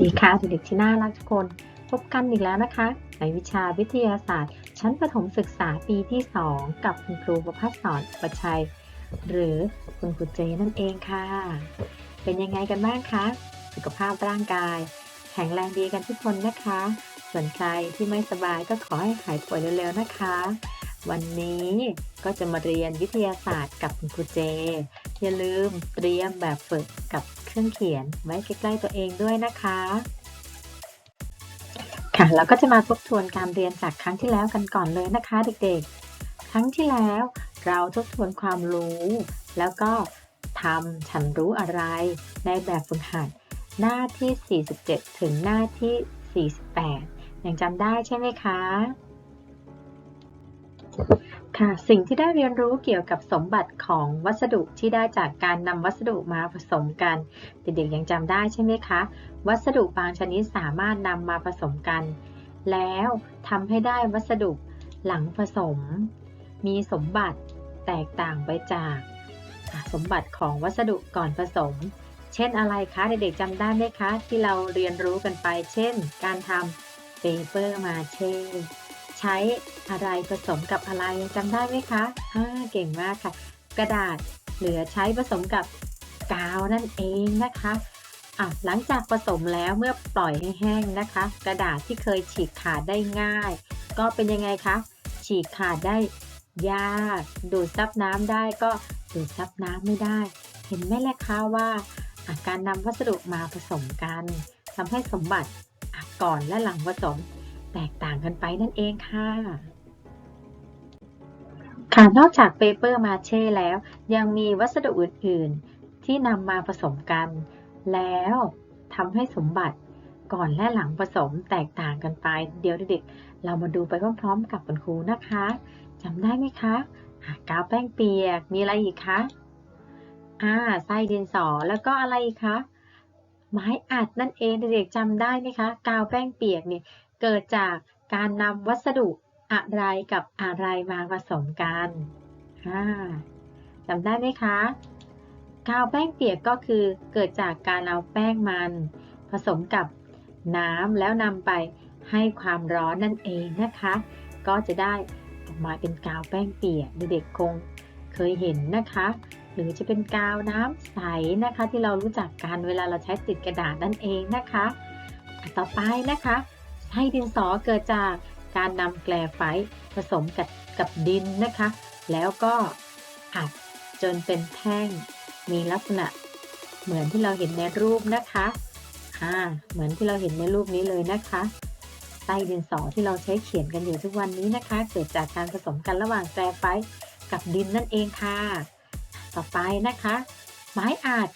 สวัสดีค่ะเด็กๆที่น่ารักทุกคน พบกันอีกแล้วนะคะ ในวิชาวิทยาศาสตร์ ชั้นประถมศึกษาปีที่ 2 กับคุณครูประพัฒสอนประชัย หรือคุณครูเจนั่นเองค่ะ เป็นยังไงกันบ้างคะ สุขภาพร่างกาย แข็งแรงดีกันทุกคนนะคะ ส่วนใครที่ไม่สบายก็ขอให้หายป่วยเร็วๆนะคะ วันนี้ก็จะมาเรียนวิทยาศาสตร์กับคุณครูเจอย่าลืมเตรียมแบบฝึกกับ เครื่องเขียนไว้ใกล้ๆตัวเองด้วยนะคะ ค่ะเราก็จะมาทบทวนการเรียนจากครั้งที่แล้วกันก่อนเลยนะคะ เด็กๆ ครั้งที่แล้วเราทบทวนความรู้ แล้วก็ทำฉันรู้อะไรในแบบฝึกหัดหน้าที่ 47 ถึงหน้าที่ 48 ยังจำได้ใช่ไหมคะ ค่ะสิ่งที่ได้เรียนรู้เกี่ยวกับสมบัติของวัสดุที่ได้จากการนำวัสดุมาผสมกัน เด็กๆยังจำได้ใช่ไหมคะ วัสดุบางชนิดสามารถนำมาผสมกัน แล้วทำให้ได้วัสดุหลังผสม มีสมบัติแตกต่างไปจากสมบัติของวัสดุก่อนผสม เช่นอะไรคะเด็กๆจำได้ไหมคะ ที่เราเรียนรู้กันไป เช่น การทำเปเปอร์มาเช่ ใช้อะไรผสมกับอะไรจำได้ไหมคะอ่าเก่งมากค่ะ กระดาษเหลือใช้ผสมกับกาวนั่นเองนะคะอะหลังจากผสมแล้วเมื่อปล่อยให้แห้งนะคะ กระดาษที่เคยฉีกขาดได้ง่าย ก็เป็นยังไงคะฉีกขาดได้ยาก ดูดซับน้ำได้ก็ดูดซับน้ำไม่ได้ เห็นไหมล่ะคะว่าการนำวัสดุมาผสมกันทำให้สมบัติก่อนและหลังผสม แตกต่างกันไปนั่นเองค่ะ ค่ะ นอกจากเปเปอร์มาเช่แล้ว ยังมีวัสดุอื่น ๆ ที่นำมาผสมกัน แล้วทำให้สมบัติก่อนและหลังผสมแตกต่างกันไป เดี๋ยวเด็กๆ เรามาดูไปพร้อม ๆ กับคุณครูนะคะจำได้ไหมคะกาวแป้งเปียกมีอะไรอีกคะอ่าไส้ดินสอแล้วก็อะไรอีกคะไม้อัดนั่นเองเด็กๆจำได้ไหมคะ กาวแป้งเปียกเนี่ย เกิดจากการนำวัสดุอะไรกับอะไรมาผสมกันจำได้ไหมคะกาวแป้งเปียกก็คือเกิดจากการเอาแป้งมัน ผสมกับน้ำแล้วนำไปให้ความร้อนนั่นเองนะคะ ก็จะได้ออกมาเป็นกาวแป้งเปียกเด็กๆคงเคยเห็นนะคะ หรือจะเป็นกาวน้ำใสนะคะ ที่เรารู้จักกันเวลาเราใช้ติดกระดาษนั่นเองนะคะ ต่อไปนะคะ ไส้ดินสอเกิดจากการนำแกลไฟต์ผสมกับกับดินนะคะ แล้วก็อัดจนเป็นแท่งมีลักษณะเหมือนที่เราเห็นในรูปนะคะอ่าเหมือนที่เราเห็นในรูปนี้เลยนะคะไส้ดินสอที่เราใช้เขียนกันอยู่ทุกวันนี้นะคะ เกิดจากการผสมกันระหว่างแกลไฟต์กับดินนั่นเองค่ะ ต่อไปนะคะ ไม้อัด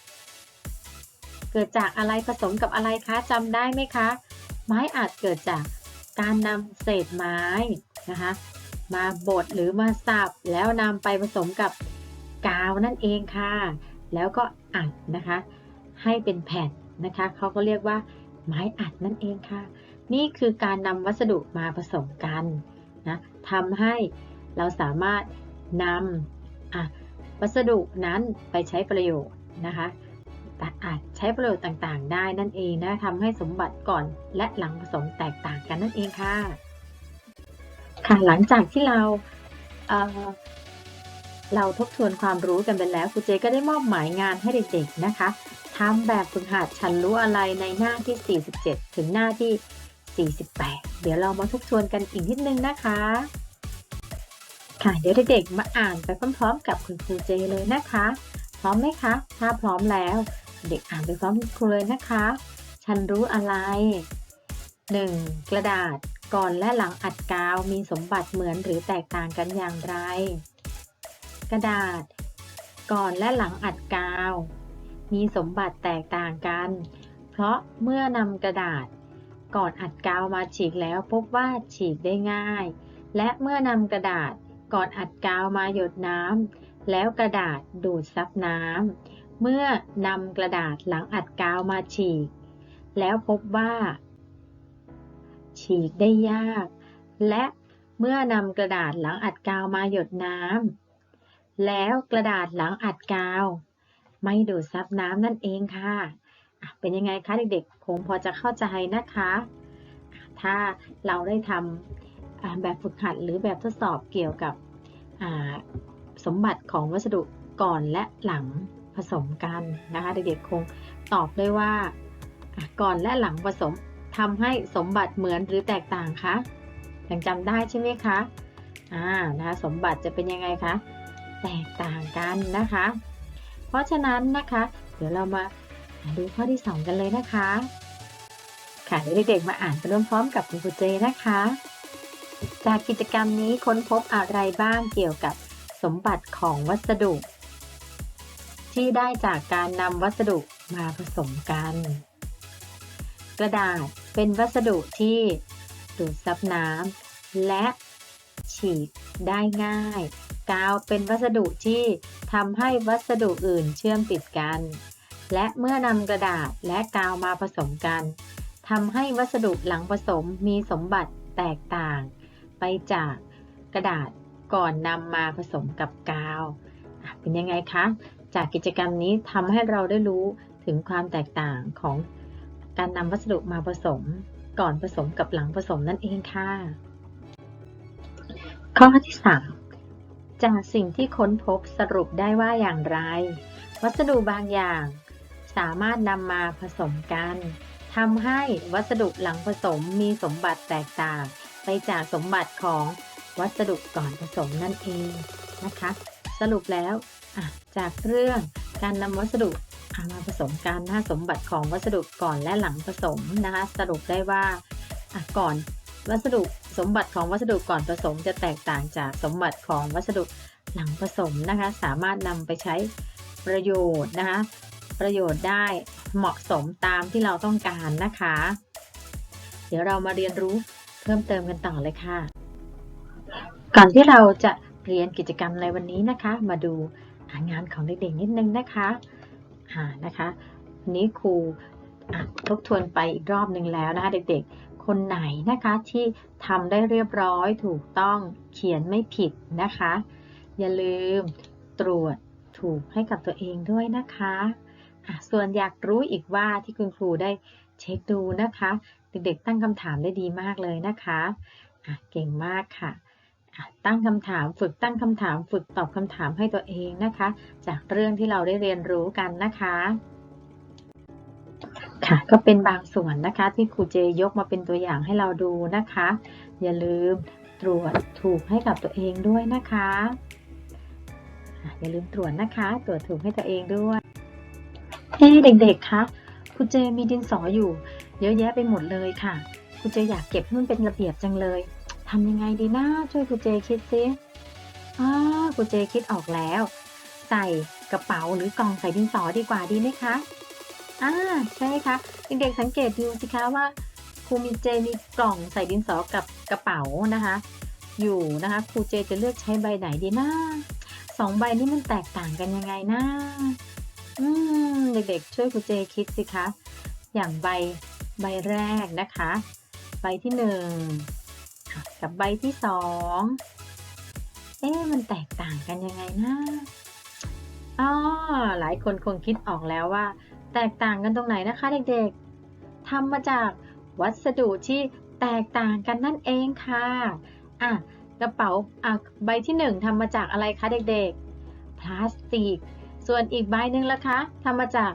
เกิดจากอะไรผสมกับอะไรคะจำได้ไหมคะ ไม้อัดเกิดจากการนำเศษไม้นะคะมาบดหรือมาสับแล้วนำไปผสมกับกาวนั่นเองค่ะ แล้วก็อัดนะคะ ให้เป็นแผ่นนะคะเขาก็เรียกว่าไม้อัดนั่นเองค่ะ นี่คือการนำวัสดุมาผสมกันนะทำให้เราสามารถนำวัสดุนั้นไปใช้ประโยชน์นะคะ อาจใช้ประโยชน์ต่างๆ ได้นั่นเองนะทำให้สมบัติก่อนและหลังผสมแตกต่างกันนั่นเองค่ะ ค่ะหลังจากที่เราเเราทบทวนความรู้กันไปแล้วครูเจก็ได้มอบหมายงานให้เด็กๆนะคะทำแบบฝึกหัดฉันรู้อะไรในหน้าที่ 47 ถึงหน้าที่ 48 เดี๋ยวเรามาทบทวนกันอีกนิดนึงนะคะ ค่ะเดี๋ยวเด็กๆมาอ่านไปพร้อมๆ กับคุณครูเจเลยนะคะ พร้อมไหมคะ ถ้าพร้อมแล้ว ด็กอ่านไปพร้อมครูเลยนะคะ ฉันรู้อะไร 1. กระดาษก่อนและหลังอัดกาวมีสมบัติเหมือนหรือแตกต่างกันอย่างไร กระดาษ ก่อนและหลังอัดกาว มีสมบัติแตกต่างกัน เพราะเมื่อนำกระดาษ ก่อนอัดกาวมาฉีกแล้วพบว่าฉีกได้ง่าย และเมื่อนำกระดาษก่อนอัดกาวมาหยดน้ำแล้วกระดาษดูดซับน้ำ เมื่อนำกระดาษหลังอัดกาวมาฉีก แล้วพบว่า ฉีกได้ยาก และเมื่อนำกระดาษหลังอัดกาวมาหยดน้ำแล้วกระดาษหลังอัดกาว ไม่ดูดซับน้ำนั่นเองค่ะเป็นยังไงคะเด็กๆ คงพอจะเข้าใจนะคะ ถ้าเราได้ทำแบบฝึกหัดหรือแบบทดสอบเกี่ยวกับสมบัติของวัสดุก่อนและหลัง ผสมกันนะคะเด็กๆคงตอบได้ว่า ก่อนและหลังผสมทำให้สมบัติเหมือนหรือแตกต่างคะยังจำได้ใช่ไหมคะอ่านะคะสมบัติจะเป็นยังไงคะแตกต่างกันนะคะ เพราะฉะนั้นนะคะ เดี๋ยวเรามาดูข้อที่ 2 กันเลยนะคะ ค่ะเด็กๆมาอ่านไปร่วมพร้อมกับคุณครูเจนะคะ จากกิจกรรมนี้ค้นพบอะไรบ้างเกี่ยวกับสมบัติของวัสดุ ที่ได้จากการนำวัสดุมาผสมกัน กระดาษเป็นวัสดุที่ดูดซับน้ำและฉีกได้ง่าย กาวเป็นวัสดุที่ทำให้วัสดุอื่นเชื่อมติดกัน และเมื่อนำกระดาษและกาวมาผสมกันทำให้วัสดุหลังผสมมีสมบัติแตกต่าง ไปจากกระดาษก่อนนำมาผสมกับกาว เป็นยังไงคะ จากกิจกรรมนี้ทำให้เราได้รู้ถึงความแตกต่างของการนำวัสดุมาผสม ก่อนผสมกับหลังผสมนั่นเองค่ะ ข้อที่3จากสิ่งที่ค้นพบสรุปได้ว่าอย่างไร วัสดุบางอย่าง สามารถนำมาผสมกันทำให้วัสดุหลังผสมมีสมบัติแตกต่าง ไปจากสมบัติของวัสดุก่อนผสมนั่นเองนะคะ สรุปแล้ว จากเรื่องการนำวัสดุมาผสมกันนะสมบัติของวัสดุก่อนและหลังผสมนะคะสรุปได้ว่าก่อนวัสดุสมบัติของวัสดุก่อนผสมจะแตกต่างจากสมบัติของวัสดุหลังผสมนะคะสามารถนำไปใช้ประโยชน์นะคะประโยชน์ได้เหมาะสมตามที่เราต้องการนะคะ เดี๋ยวเรามาเรียนรู้เพิ่มเติมกันต่อเลยค่ะ ก่อนที่เราจะเรียนกิจกรรมในวันนี้นะคะ มาดู งานของเด็กๆนิดนึงนะคะอ่านะคะวันนี้ครูทบทวนไปอีกรอบหนึ่งแล้วนะคะเด็กๆ คนไหนนะคะที่ทำได้เรียบร้อยถูกต้องเขียนไม่ผิดนะคะ อย่าลืมตรวจถูกให้กับตัวเองด้วยนะคะะส่วนอยากรู้อีกว่าที่คุณครูได้เช็คดูนะคะ เด็กๆตั้งคำถามได้ดีมากเลยนะคะะเก่งมากค่ะ ตั้งคำถามฝึกตั้งคำถามฝึกตอบคำถามให้ตัวเองนะคะ จากเรื่องที่เราได้เรียนรู้กันนะคะค่ะก็เป็นบางส่วนนะคะที่ครูเจยกมาเป็นตัวอย่างให้เราดูนะคะ อย่าลืมตรวจถูกให้กับตัวเองด้วยนะคะอะอย่าลืมตรวจนะคะ ตรวจถูกให้ตัวเองด้วยเฮ้เด็กๆคะครูเจมีดินสออยู่ เยอะแยะไปหมดเลยค่ะครูเจอยากเก็บให้มันเป็นระเบียบจังเลย ทำยังไงดีนะช่วยครูเจคิดซิอ่าครูเจคิดออกแล้ว ใส่กระเป๋าหรือกล่องใส่ดินสอดีกว่าดีไหมคะอ่าใช่ค่ะเด็กๆสังเกตดูสิคะว่าครูมีเจมีกล่องใส่ดินสอกับกระเป๋านะคะ อยู่นะคะครูเจจะเลือกใช้ใบไหนดีนะสองใบนี้มันแตกต่างกันยังไงนะอืมเด็กๆช่วยครูเจคิดสิคะอย่างใบใบแรกนะคะ ใบที่หนึ่ง กับใบที่สองเอ๊ะมันแตกต่างกันยังไงนะอ๋อหลายคนคงคิดออกแล้วว่า แตกต่างกันตรงไหนนะคะเด็กๆทำมาจากวัสดุที่แตกต่างกันนั่นเองค่ะอะกระเป๋าอะใบที่หนึ่งทำมาจากอะไรคะเด็กๆ พลาสติก ส่วนอีกใบหนึ่งละคะทำมาจาก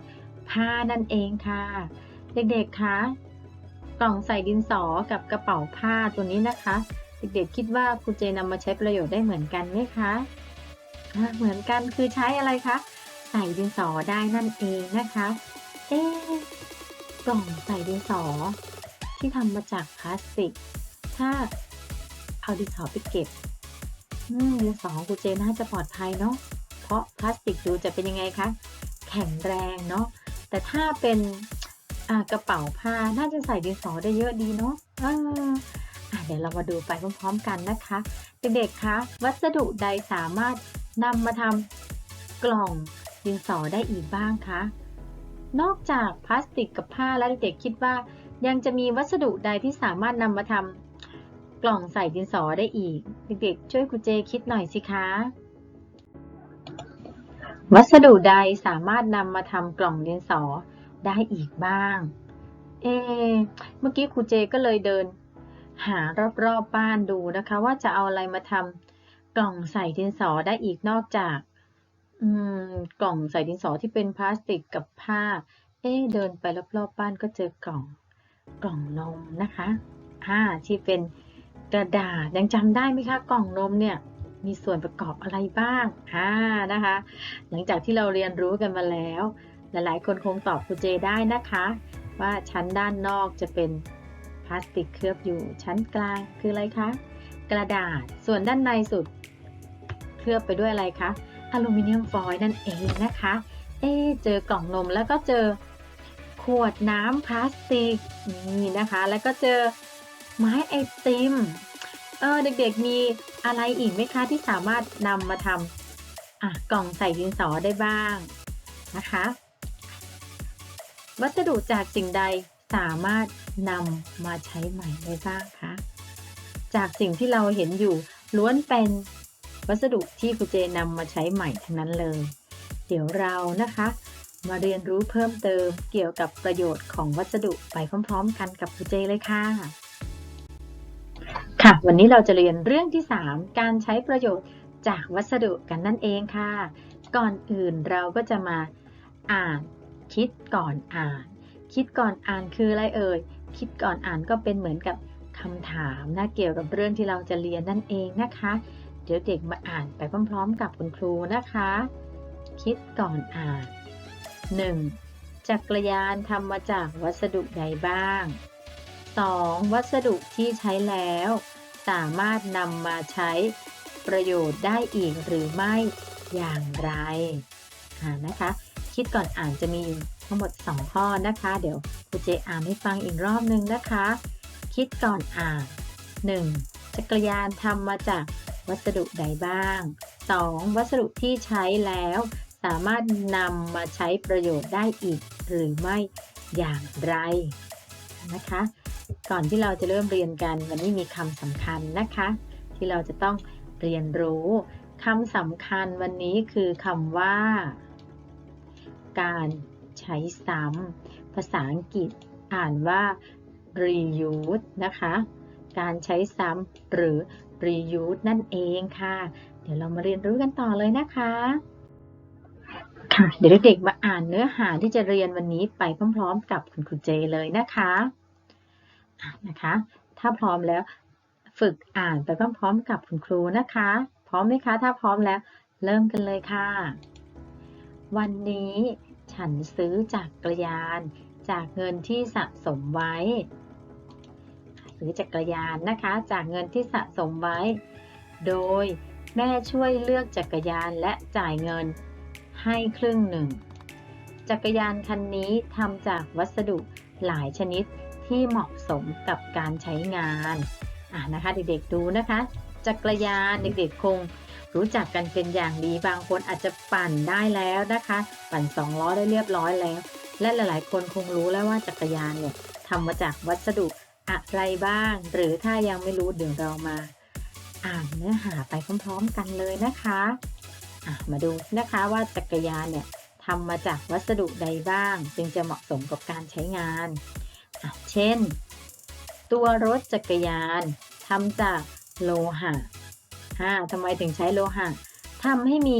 ผ้านั่นเองค่ะ เด็กๆคะ กล่องใส่ดินสอกับกระเป๋าผ้าตัวนี้นะคะ เด็กๆคิดว่าครูเจนำมาใช้ประโยชน์ได้เหมือนกันไหมคะะเหมือนกันคือใช้อะไรคะ ใส่ดินสอได้นั่นเองนะคะ เอ๊กล่องใส่ดินสอ ที่ทำมาจากพลาสติก ถ้าเอาดินสอไปเก็บดินสอของครูเจน่าจะปลอดภัยเนาะเพราะพลาสติกดูจะเป็นยังไงคะแข็งแรงเนาะแต่ถ้าเป็น อ่ากระเป๋าผ้าน่าจะใส่ดินสอได้เยอะดีเนาะอ่าเดี๋ยวเรามาดูไปพร้อมๆกันนะคะเด็กๆคะวัสดุใดสามารถนำมาทำกล่องดินสอได้อีกบ้างคะนอกจากพลาสติกกับผ้าแล้วเด็กๆคิดว่า ยังจะมีวัสดุใดที่สามารถนำมาทำกล่องใส่ดินสอได้อีก เด็กๆช่วยครูเจคิดหน่อยสิคะ วัสดุใดสามารถนำมาทำกล่องดินสอ ได้อีกบ้าง เอะเมื่อกี้ครูเจก็เลยเดิน หารอบๆบบ้านดูนะคะ ว่าจะเอาอะไรมาทำกล่องใส่ดินสอได้อีกนอกจากอืมกล่องใส่ดินสอที่เป็นพลาสติกกับผ้า เอ๊ะเดินไปรอบๆบ้านก็เจอกล่องกล่องนมนะคะอ่าที่เป็นกระดาษยังจำได้ไหมคะ กล่องนมเนี่ยมีส่วนประกอบอะไรบ้างอ่านะคะ หลังจากที่เราเรียนรู้กันมาแล้ว หลายๆ คนคงตอบครูเจได้นะคะ ว่าชั้นด้านนอกจะเป็นพลาสติกเคลือบอยู่ ชั้นกลางคืออะไรคะ กระดาษ ส่วนด้านในสุด เคลือบไปด้วยอะไรคะอลูมิเนียมฟอยล์นั่นเองนะคะ เอ๊เจอกล่องนมแล้วก็เจอขวดน้ำพลาสติกนี่นะคะ แล้วก็เจอไม้ไอติม เออเด็กๆมีอะไรอีกไหมคะที่สามารถนำมาทำอะกล่องใส่ดินสอได้บ้างนะคะ วัสดุจากสิ่งใดสามารถนำมาใช้ใหม่ได้บ้างคะจากสิ่งที่เราเห็นอยู่ล้วนเป็นวัสดุที่ครูเจนำมาใช้ใหม่ทั้งนั้นเลย เดี๋ยวเรานะคะ มาเรียนรู้เพิ่มเติมเกี่ยวกับประโยชน์ของวัสดุไปพร้อม ๆ กันกับครูเจเลยค่ะ ค่ะ วันนี้เราจะเรียนเรื่องที่ 3 การใช้ประโยชน์จากวัสดุกันนั่นเองค่ะ ก่อนอื่นเราก็จะมาอ่าน คิดก่อนอ่าน คิดก่อนอ่านคืออะไรเอ่ย คิดก่อนอ่านก็เป็นเหมือนกับคำถามนะเกี่ยวกับเรื่องที่เราจะเรียนนั่นเองนะคะ เดี๋ยวเด็กมาอ่านไปพร้อมๆ กับคุณครูนะคะ คิดก่อนอ่าน 1. จักรยานทำมาจากวัสดุใดบ้าง 2. วัสดุที่ใช้แล้ว สามารถนำมาใช้ประโยชน์ได้อีกหรือไม่อย่างไรนะคะ คิดก่อนอ่านจะมีอยู่ทั้งหมด 2 ข้อนะคะ เดี๋ยวครูเจอ่านให้ฟังอีกรอบนึงนะคะ คิดก่อนอ่าน 1. จักรยานทำมาจากวัสดุใดบ้าง 2. วัสดุที่ใช้แล้ว สามารถนำมาใช้ประโยชน์ได้อีก หรือไม่อย่างไรนะคะ ก่อนที่เราจะเริ่มเรียนกันวันนี้มีคำสำคัญนะคะ ที่เราจะต้องเรียนรู้คำสำคัญวันนี้คือคำว่า การใช้ซ้ำภาษาอังกฤษอ่านว่า reuse นะคะ การใช้ซ้ำหรือ reuse นั่นเองค่ะ เดี๋ยวเรามาเรียนรู้กันต่อเลยนะคะค่ะเดี๋ยวเด็กๆมาอ่านเนื้อหาที่จะเรียนวันนี้ไปพร้อมๆ กับคุณครูเจเลยนะคะอะนะคะ ถ้าพร้อมแล้วฝึกอ่านไปพร้อมๆ กับคุณครูนะคะ พร้อมไหมคะ ถ้าพร้อมแล้ว เริ่มกันเลยค่ะ วันนี้ฉันซื้อจักรยานจากเงินที่สะสมไว้ ซื้อจักรยานนะคะ จากเงินที่สะสมไว้ โดยแม่ช่วยเลือกจักรยานและจ่ายเงินให้ครึ่งหนึ่ง จักรยานคันนี้ทำจากวัสดุหลายชนิดที่เหมาะสมกับการใช้งานอ่านะคะเด็กๆดูนะคะ จักรยานเด็กๆคง รู้จักกันเป็นอย่างดีบางคนอาจจะปั่นได้แล้วนะคะ ปั่นสองล้อได้เรียบร้อยแล้ว และหลาย ๆ คนคงรู้แล้วว่าจักรยานเนี่ยทำมาจากวัสดุอะไรบ้าง หรือถ้ายังไม่รู้เดี๋ยวเรามา อ่านเนื้อหาไปพร้อม ๆ กันเลยนะคะะมาดูนะคะว่าจักรยานเนี่ยทำมาจากวัสดุใดบ้าง จึงจะเหมาะสมกับการใช้งาน เช่น ตัวรถจักรยานทำจากโลหะ อ่าทำไมถึงใช้โลหะทำให้มี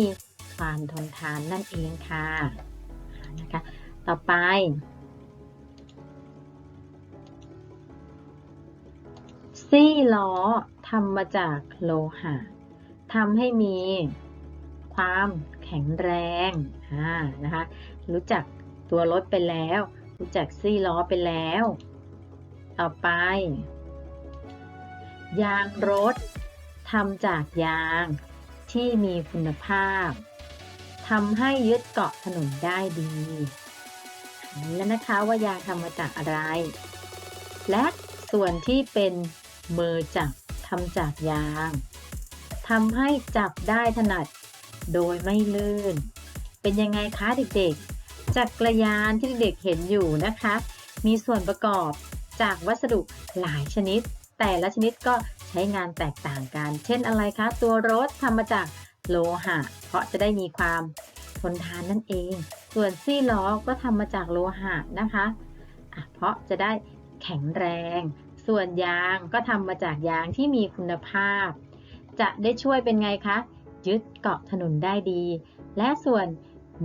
ความทนทานนั่นเองค่ะนะคะต่อไป ซี่ล้อทำมาจากโลหะทำให้มีความแข็งแรงอ่านะคะรู้จักตัวรถไปแล้ว รู้จักซี่ล้อไปแล้ว ต่อไป ยางรถ ทำจากยางที่มีคุณภาพทำให้ยึดเกาะถนนได้ดีแล้วนะคะว่ายางทำมาจากอะไร และส่วนที่เป็นมือจับทำจากยางทำให้จับได้ถนัดโดยไม่ลื่น เป็นยังไงคะเด็กๆ จักรยานที่เด็กเห็นอยู่นะคะ มีส่วนประกอบจากวัสดุหลายชนิด แต่ละชนิดก็ใช้งานแตกต่างกัน เช่นอะไรคะ ตัวรถทำมาจากโลหะ เพราะจะได้มีความทนทานนั่นเอง ส่วนซี่ล้อก็ทำมาจากโลหะนะคะะเพราะจะได้แข็งแรง ส่วนยางก็ทำมาจากยางที่มีคุณภาพ จะได้ช่วยเป็นไงคะ ยึดเกาะถนนได้ดี และส่วน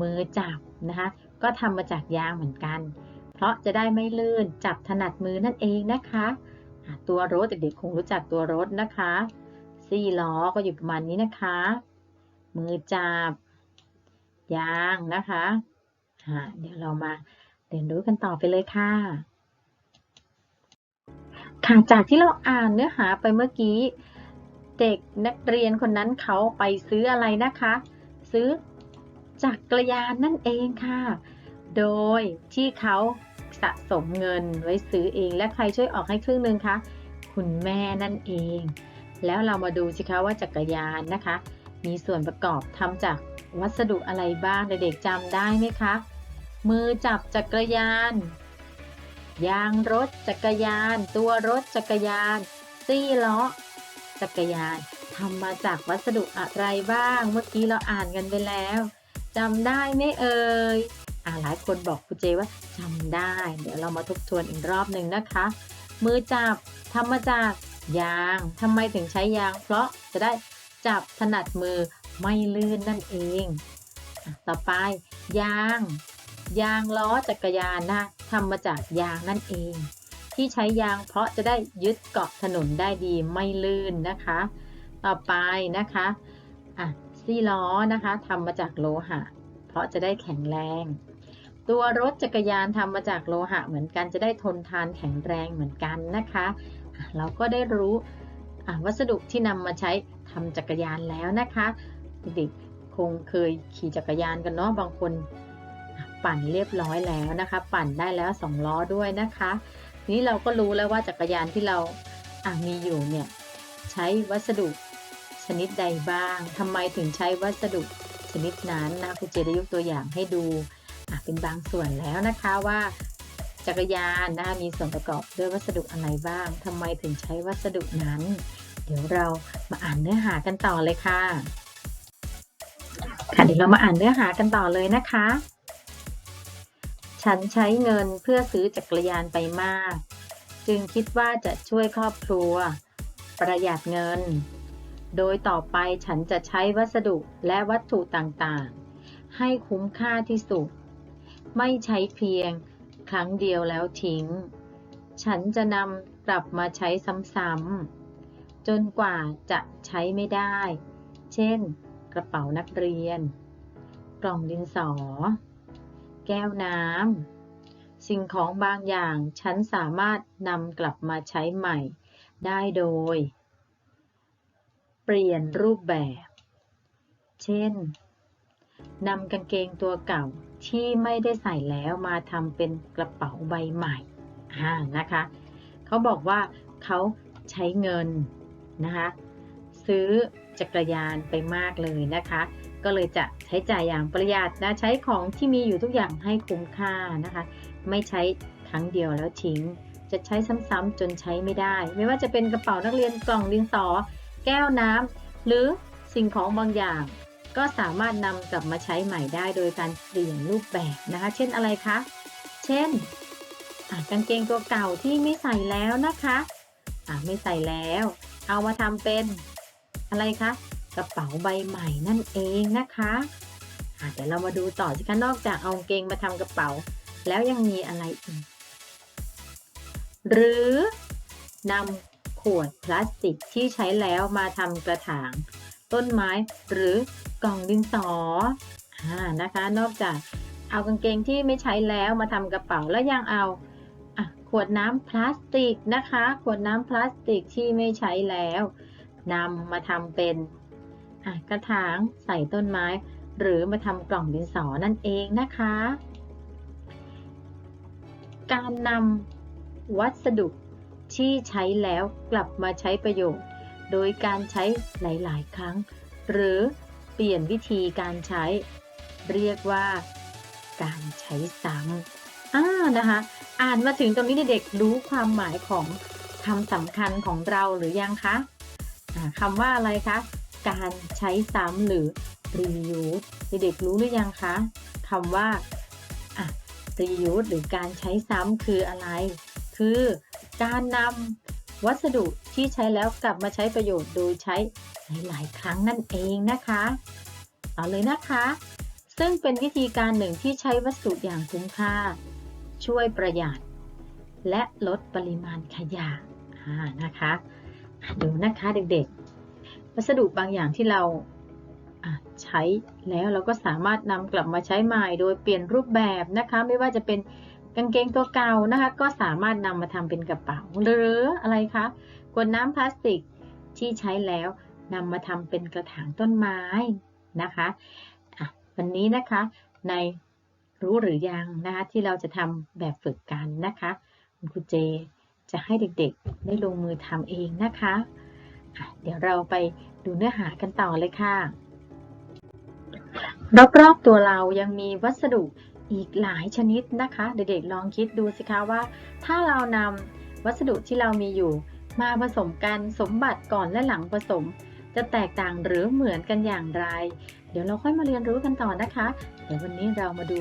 มือจับนะคะ ก็ทำมาจากยางเหมือนกัน เพราะจะได้ไม่ลื่นจับถนัดมือนั่นเองนะคะ ตัวรถเด็กๆคงรู้จักตัวรถนะคะสี่ล้อก็อยู่ประมาณนี้นะคะ มือจับยางนะคะะเดี๋ยวเรามาเรียนรู้กันต่อไปเลยค่ะค่ะจากที่เราอ่านเนื้อหาไปเมื่อกี้ เด็กนักเรียนคนนั้นเขาไปซื้ออะไรนะคะ ซื้อจักรยานนั่นเองค่ะ โดยที่เขาสะสมเงินไว้ซื้อเอง และใครช่วยออกให้ครึ่งหนึ่งคะคุณแม่นั่นเอง แล้วเรามาดูสิคะว่าจักรยานนะคะ มีส่วนประกอบทำจากวัสดุอะไรบ้างเด็กๆจำได้ไหมคะมือจับจักรยาน ยางรถจักรยาน ตัวรถจักรยาน ซี่ล้อจักรยานทำมาจากวัสดุอะไรบ้าง เมื่อกี้เราอ่านกันไปแล้วจำได้ไหมเอ่ย อ่าหลายคนบอกครูเจว่าจำได้ เดี๋ยวเรามาทบทวนอีกรอบหนึ่งนะคะ มือจับทำมาจากยางทำไมถึงใช้ยาง เพราะจะได้จับถนัดมือไม่ลื่นนั่นเอง ต่อไป ยาง ยางล้อจักรยานนะทำมาจากยางนั่นเอง ที่ใช้ยางเพราะจะได้ยึดเกาะถนนได้ดีไม่ลื่นนะคะ ต่อไปนะคะอะซี่ล้อนะคะทำมาจากโลหะ เพราะจะได้แข็งแรง ตัวรถจักรยานทำมาจากโลหะเหมือนกันจะได้ทนทานแข็งแรงเหมือนกันนะคะ เราก็ได้รู้วัสดุที่นำมาใช้ทำจักรยานแล้วนะคะเด็กๆคงเคยขี่จักรยานกันเนาะบางคนปั่นเรียบร้อยแล้วนะคะ ปั่นได้แล้วสองล้อด้วยนะคะ นี้เราก็รู้แล้วว่าจักรยานที่เรามีอยู่เนี่ยใช้วัสดุชนิดใดบ้างทำไมถึงใช้วัสดุชนิดนั้นนะครูเจได้ยกตัวอย่างให้ดู เป็นบางส่วนแล้วนะคะว่าจักรยานนะคะมีส่วนประกอบด้วยวัสดุอะไรบ้าง ทำไมถึงใช้วัสดุนั้น เดี๋ยวเรามาอ่านเนื้อหากันต่อเลยค่ะ ค่ะเดี๋ยวเรามาอ่านเนื้อหากันต่อเลยนะคะ ฉันใช้เงินเพื่อซื้อจักรยานไปมาก จึงคิดว่าจะช่วยครอบครัว ประหยัดเงิน โดยต่อไปฉันจะใช้วัสดุและวัตถุต่างๆ ให้คุ้มค่าที่สุด ไม่ใช้เพียงครั้งเดียวแล้วทิ้ง ฉันจะนำกลับมาใช้ซ้ำๆ จนกว่าจะใช้ไม่ได้ เช่น กระเป๋านักเรียน กล่องดินสอ แก้วน้ำ สิ่งของบางอย่างฉันสามารถนำกลับมาใช้ใหม่ได้โดย เปลี่ยนรูปแบบ เช่นนำกางเกงตัวเก่า ที่ไม่ได้ใส่แล้วมาทำเป็นกระเป๋าใบใหม่อ่านะคะเขาบอกว่าเขาใช้เงินนะคะซื้อจักรยานไปมากเลยนะคะ ก็เลยจะใช้จ่ายอย่างประหยัดนะใช้ของที่มีอยู่ทุกอย่างให้คุ้มค่านะคะ ไม่ใช้ครั้งเดียวแล้วทิ้ง จะใช้ซ้ำๆจนใช้ไม่ได้ ไม่ว่าจะเป็นกระเป๋านักเรียนกล่องดินสอ แก้วน้ำหรือสิ่งของบางอย่าง ก็สามารถนำกลับมาใช้ใหม่ได้โดยการเปลี่ยนรูปแบบนะคะ เช่นอะไรคะ เช่นกางเกงตัวเก่าที่ไม่ใส่แล้วนะคะะไม่ใส่แล้ว เอามาทำเป็นอะไรคะ กระเป๋าใบใหม่นั่นเองนะคะอะเดี๋ยวเรามาดูต่อสิคะนอกจากเอากเกงมาทำกระเป๋า แล้วยังมีอะไรอีก หรือนำขวดพลาสติกที่ใช้แล้วมาทำกระถาง ต้นไม้หรือ กล่องดินสออ่านะคะ นอกจากเอากางเกงที่ไม่ใช้แล้วมาทำกระเป๋าแล้วยังเอาอขวดน้ำพลาสติกนะคะ ขวดน้ำพลาสติกที่ไม่ใช้แล้วนำมาทำเป็นกระถางใส่ต้นไม้ หรือมาทำกล่องดินสอนั่นเองนะคะ การนำวัสดุที่ใช้แล้วกลับมาใช้ประโยชน์ โดยการใช้หลาย ๆ ครั้ง หรือ เปลี่ยนวิธีการใช้ เรียกว่าการใช้ซ้ำอ่านะคะ อ่านมาถึงตรงนี้เด็กๆรู้ความหมายของคำสำคัญของเราหรือยังคะคำว่าอะไรคะ การใช้ซ้ำหรือ reuse เด็กๆรู้หรือยังคะคำว่า reuse หรือการใช้ซ้ำคืออะไร คือการนำ วัสดุที่ใช้แล้วกลับมาใช้ประโยชน์โดยใช้หลาย ๆ ครั้งนั่นเองนะคะต่อเลยนะคะ ซึ่งเป็นวิธีการหนึ่งที่ใช้วัสดุอย่างคุ้มค่า ช่วยประหยัด และลดปริมาณขยะนะคะดูนะคะเด็กๆ วัสดุบางอย่างที่เราใช้แล้วเราก็สามารถนำกลับมาใช้ใหม่โดยเปลี่ยนรูปแบบนะคะ ไม่ว่าจะเป็น กางเกงตัวเก่านะคะ ก็สามารถนำมาทำเป็นกระเป๋า หรืออะไรคะขวดน้ำพลาสติกที่ใช้แล้วนำมาทำเป็นกระถางต้นไม้นะคะะวันนี้นะคะในรู้หรือยังนะคะที่เราจะทำแบบฝึกกันนะคะคุณครูเจจะให้เด็กๆ ได้ลงมือทำเองนะคะะเดี๋ยวเราไปดูเนื้อหากันต่อเลยค่ะ รอบๆตัวเรายังมีวัสดุ อีกหลายชนิดนะคะ เด็กๆลองคิดดูสิคะว่า ถ้าเรานำวัสดุที่เรามีอยู่ มาผสมกันสมบัติก่อนและหลังผสม จะแตกต่างหรือเหมือนกันอย่างไร เดี๋ยวเราค่อยมาเรียนรู้กันต่อนะคะ เดี๋ยววันนี้เรามาดู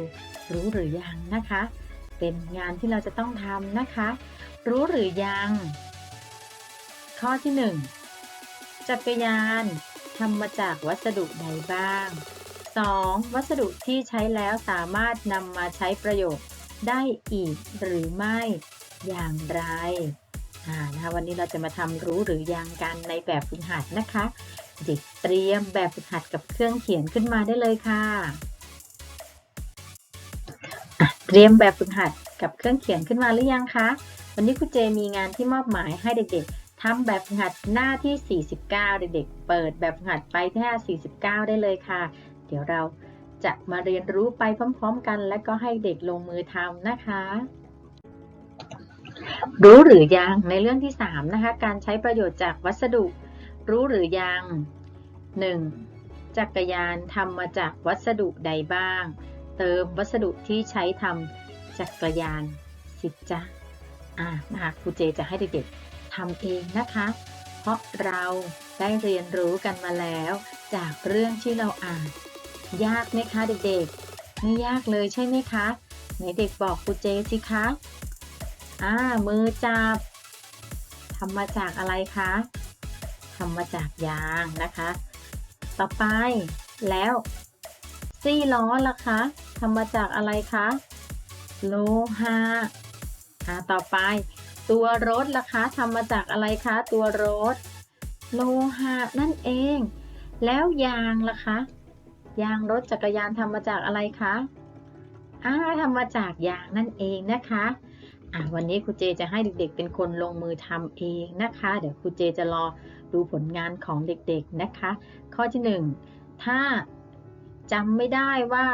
รู้หรือยังนะคะ เป็นงานที่เราจะต้องทำนะคะ รู้หรือยัง ข้อที่ 1 จักรยานทำมาจากวัสดุใดบ้าง 2. วัสดุที่ใช้แล้วสามารถนำมาใช้ประโยชน์ได้อีกหรือไม่อย่างไรอ่านะคะวันนี้เราจะมาทำรู้หรือยังกันในแบบฝึกหัดนะคะ เด็กเตรียมแบบฝึกหัดกับเครื่องเขียนขึ้นมาได้เลยค่ะเตรียมแบบฝึกหัดกับเครื่องเขียนขึ้นมาหรือยังคะวันนี้ครูเจมีงานที่มอบหมายให้เด็กๆทำแบบฝึกหัดหน้าที่ 49 เด็กๆ เปิดแบบฝึกหัดไปที่หน้า49 ได้เลยค่ะ ดี๋ยวเราจะมาเรียนรู้ไปพร้อมๆกัน และก็ให้เด็กลงมือทำนะคะ รู้หรือยังในเรื่องที่ 3 นะคะ การใช้ประโยชน์จากวัสดุ รู้หรือยัง 1. จักรยานทำมาจากวัสดุใดบ้าง เติมวัสดุที่ใช้ทำจักรยาน สิจ๊ะอ่านะคะครูเจจะให้เด็กๆทำเองนะคะ เพราะเราได้เรียนรู้กันมาแล้ว จากเรื่องที่เราอ่าน ยากไหมคะเด็กๆ ไม่ยากเลยใช่ไหมคะ ไหนเด็กบอกครูเจสิคะ อ่า มือจับทำมาจากอะไรคะทำมาจากยางนะคะ ต่อไปแล้ว ซี่ล้อล่ะคะทำมาจากอะไรคะ โลหะอ่าต่อไป ตัวรถล่ะคะทำมาจากอะไรคะ ตัวรถ โลหะนั่นเอง แล้วยางล่ะคะ ยางรถจักรยานทำมาจากอะไรคะอ่าทำมาจากยางนั่นเองนะคะอ่าวันนี้ครูเจจะให้เด็กๆ เป็นคนลงมือทำเองนะคะ เดี๋ยวครูเจจะรอดูผลงานของเด็กๆนะคะ ข้อที่ 1 ถ้าจำไม่ได้ว่า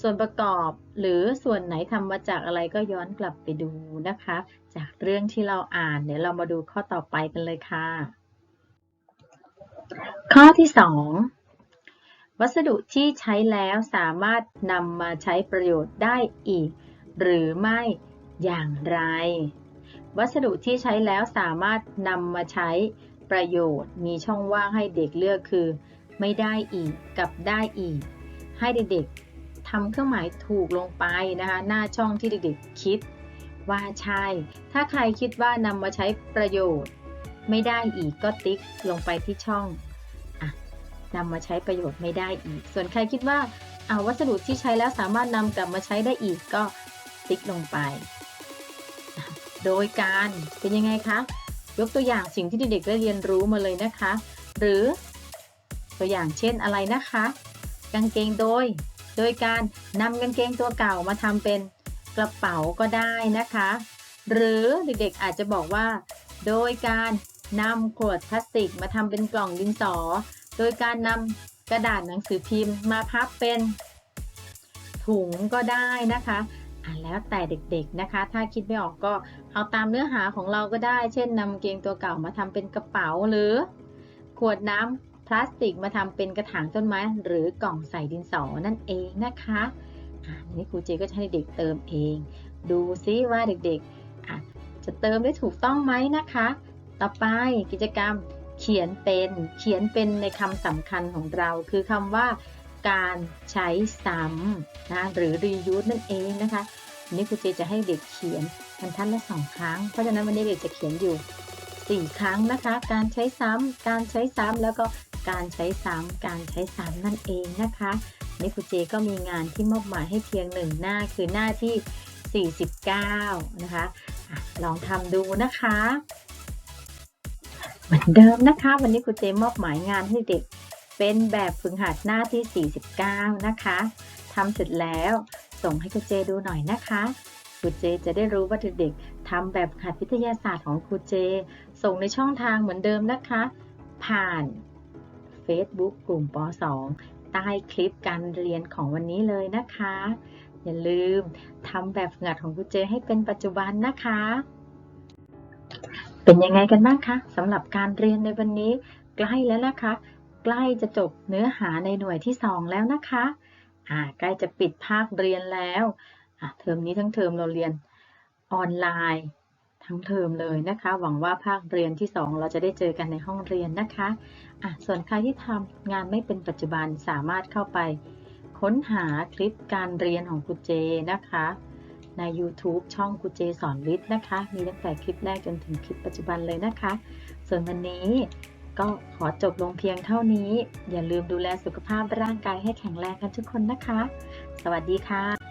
ส่วนประกอบหรือส่วนไหนทำมาจากอะไรก็ย้อนกลับไปดูนะคะ จากเรื่องที่เราอ่านเดี๋ยวเรามาดูข้อต่อไปกันเลยค่ะ ข้อที่ 2 วัสดุที่ใช้แล้วสามารถนำมาใช้ประโยชน์ได้อีก หรือไม่อย่างไร วัสดุที่ใช้แล้วสามารถนำมาใช้ประโยชน์ มีช่องว่างให้เด็กเลือกคือ ไม่ได้อีกกับได้อีก ให้เด็กๆทำเครื่องหมายถูกลงไปนะคะหน้าช่องที่เด็กๆคิด ว่าใช่ ถ้าใครคิดว่านำมาใช้ประโยชน์ ไม่ได้อีกก็ติ๊กลงไปที่ช่อง นำมาใช้ประโยชน์ไม่ได้อีก ส่วนใครคิดว่าเอาวัสดุที่ใช้แล้วสามารถนำกลับมาใช้ได้อีกก็ติ๊กลงไป โดยการเป็นยังไงคะ ยกตัวอย่างสิ่งที่เด็กๆได้เรียนรู้มาเลยนะคะ หรือตัวอย่างเช่นอะไรนะคะ กางเกงโดย โดยการนำกางเกงตัวเก่ามาทำเป็นกระเป๋าก็ได้นะคะ หรือเด็กๆอาจจะบอกว่า โดยการนำขวดพลาสติกมาทำเป็นกล่องดินสอ โดยการนำกระดาษหนังสือพิมพ์มาพับเป็น ถุงก็ได้นะคะอะแล้วแต่เด็กๆนะคะ ถ้าคิดไม่ออกก็เอาตามเนื้อหาของเราก็ได้ เช่นนำเกงตัวเก่ามาทำเป็นกระเป๋าหรือ ขวดน้ำพลาสติกมาทำเป็นกระถางต้นไม้ หรือกล่องใส่ดินสอนั่นเองนะคะอะนี่ครูเจก็ให้เด็กเติมเอง ดูซิว่าเด็กๆอะจะเติมได้ถูกต้องไหมนะคะ ต่อไปกิจกรรม เขียนเป็นเขียนเป็นในคำสำคัญของเรา คือคำว่าการใช้ซ้ำนะหรือ reuse นั่นเองนะคะวันนี้ครูเจจะให้เด็กเขียนบรรทัดละสองครั้ง เพราะฉะนั้นวันนี้เด็กจะเขียนอยู่สี่ครั้งนะคะ การใช้ซ้ำการใช้ซ้ำแล้วก็การใช้ซ้ำการใช้ซ้ำนั่นเองนะคะนนี่ครูเจก็มีงานที่มอบหมายให้เพียงหนึ่งหน้าคือหน้าที่ 49 นะคะอะลองทำดูนะคะ เหมือนเดิมนะคะ วันนี้ครูเจมอบหมายงานให้เด็ก เป็นแบบฝึกหัดหน้าที่ 49 นะคะทำเสร็จแล้ว ส่งให้ครูเจดูหน่อยนะคะครูเจจะได้รู้ว่าเด็กๆทำแบบหัดวิทยาศาสตร์ของครูเจ ส่งในช่องทางเหมือนเดิมนะคะ ผ่าน Facebook กลุ่มป .2 ใต้คลิปการเรียนของวันนี้เลยนะคะ อย่าลืมทำแบบหัดของครูเจให้เป็นปัจจุบันนะคะ เป็นยังไงกันบ้างคะสำหรับการเรียนในวันนี้ ใกล้แล้วนะคะ ใกล้จะจบเนื้อหาในหน่วยที่ 2 แล้วนะคะอ่าใกล้จะปิดภาคเรียนแล้วอ่าเทอมนี้ทั้งเทอมเราเรียนออนไลน์ ทั้งเทอมเลยนะคะ หวังว่าภาคเรียนที่ 2 เราจะได้เจอกันในห้องเรียนนะคะอะส่วนใครที่ทำงานไม่เป็นปัจจุบันสามารถเข้าไป ค้นหาคลิปการเรียนของครูเจนะคะ ใน YouTube ช่องกูเจสอนวิทย์นะคะ มีตั้งแต่คลิปแรกจนถึงคลิปปัจจุบันเลยนะคะ ส่วนวันนี้ก็ขอจบลงเพียงเท่านี้ อย่าลืมดูแลสุขภาพร่างกายให้แข็งแรงกันทุกคนนะคะ สวัสดีค่ะ